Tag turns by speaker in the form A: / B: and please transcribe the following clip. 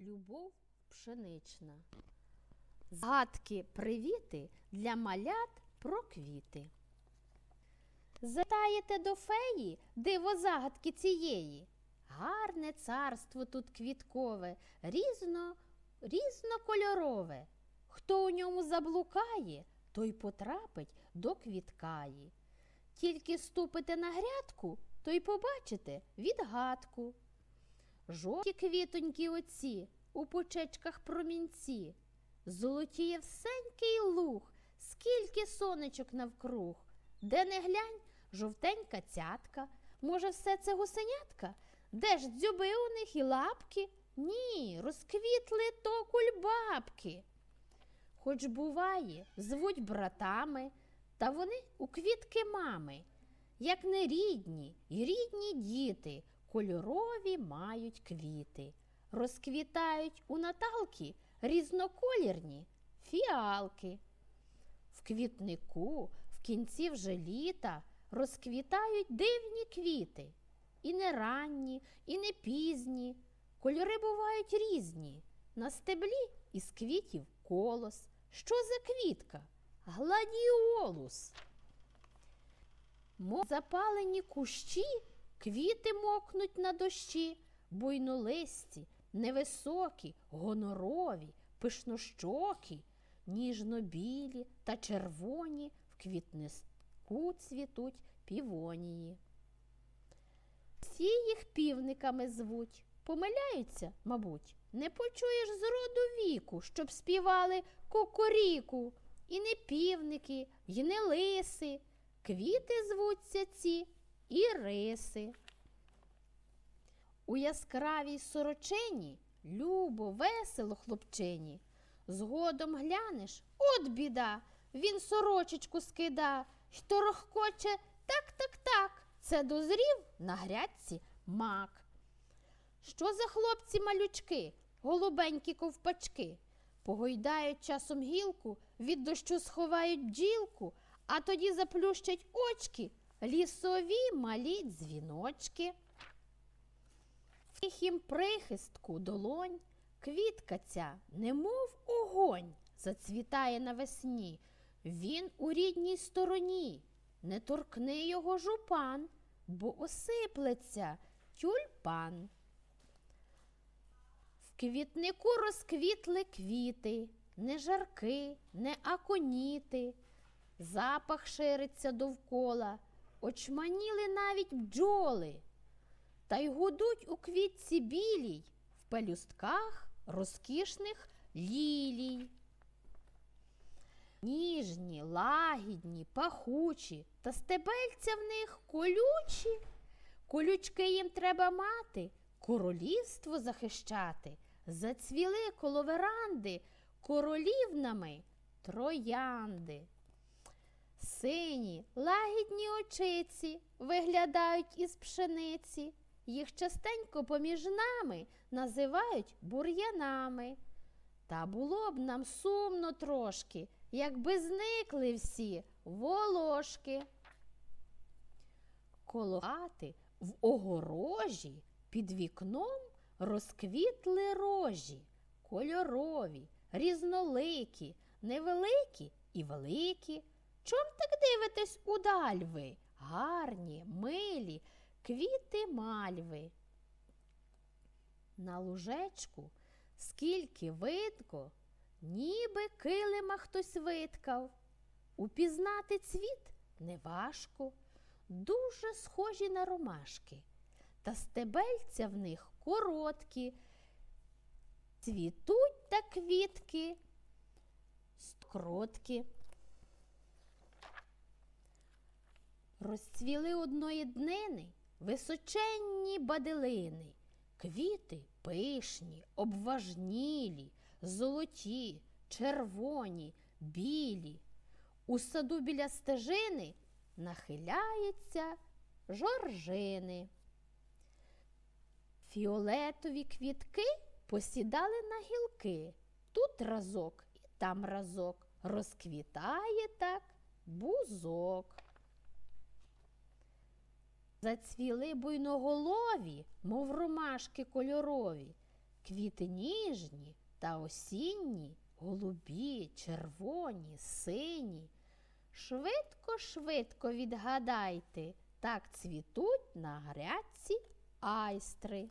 A: Любов пшенична. Згадки привіти для малят про квіти. Затаєте до феї диво загадки цієї. Гарне царство тут квіткове, різно, різнокольорове. Хто у ньому заблукає, той потрапить до квіткаї. Тільки ступите на грядку, то й побачите відгадку. Жовті квітонькі оці, у почечках промінці, золотіє всенький луг, скільки сонечок навкруг. Де не глянь, жовтенька цятка. Може, все це гусенятка? Де ж дзьоби у них і лапки? Ні, розквітли то кульбабки. Хоч буває, звуть братами, та вони у квітки мами, як не рідні й рідні діти, кольорові мають квіти. Розквітають у Наталки різноколірні фіалки. В квітнику в кінці вже літа розквітають дивні квіти. І не ранні, і не пізні. Кольори бувають різні. На стеблі із квітів колос. Що за квітка? Гладіолус. Мов запалені кущі, квіти мокнуть на дощі, буйнолисті, невисокі, гонорові, пишнощокі, ніжно-білі та червоні в квітнику цвітуть півонії. Всі їх півниками звуть. Помиляються, мабуть, не почуєш з роду віку, щоб співали кукуріку. І не півники, і не лиси. Квіти звуться ці іриси. У яскравій сорочині любо, весело хлопчині. Згодом глянеш, от біда, він сорочечку скида, й торохкоче так, так, так. Це дозрів на грядці мак. Що за хлопці малючки, голубенькі ковпачки? Погойдають часом гілку, від дощу сховають бджілку, а тоді заплющать очки лісові малі дзвіночки. Тихім прихистку долонь квітка ця, немов огонь, зацвітає навесні. Він у рідній стороні. Не торкни його жупан, бо осиплеться тюльпан. В квітнику розквітли квіти, не жарки, не аконіти. Запах шириться довкола, очманіли навіть бджоли. Та й гудуть у квітці білій в пелюстках розкішних лілій. Ніжні, лагідні, пахучі, та стебельця в них колючі. Колючки їм треба мати, королівство захищати. Зацвіли коло веранди королівнами троянди. Сині, лагідні очиці виглядають із пшениці. Їх частенько поміж нами називають бур'янами. Та було б нам сумно трошки, якби зникли всі волошки. Коло хати в огорожі під вікном розквітли рожі, кольорові, різноликі, невеликі і великі. Чом так дивитесь удаль ви? Гарні, милі, квіти мальви. На лужечку скільки видко, ніби килима хтось виткав. Упізнати цвіт неважко, дуже схожі на ромашки, та стебельця в них короткі. Цвітуть та квітки, кроткі. Розцвіли одної днини височенні баделини, квіти пишні, обважнілі, золоті, червоні, білі. У саду біля стежини нахиляються жоржини. Фіолетові квітки посідали на гілки. Тут разок і там разок. Розквітає так бузок. Зацвіли буйноголові, мов ромашки кольорові, Квіти ніжні та осінні, голубі, червоні, сині. Швидко, швидко відгадайте, так цвітуть на грядці айстри.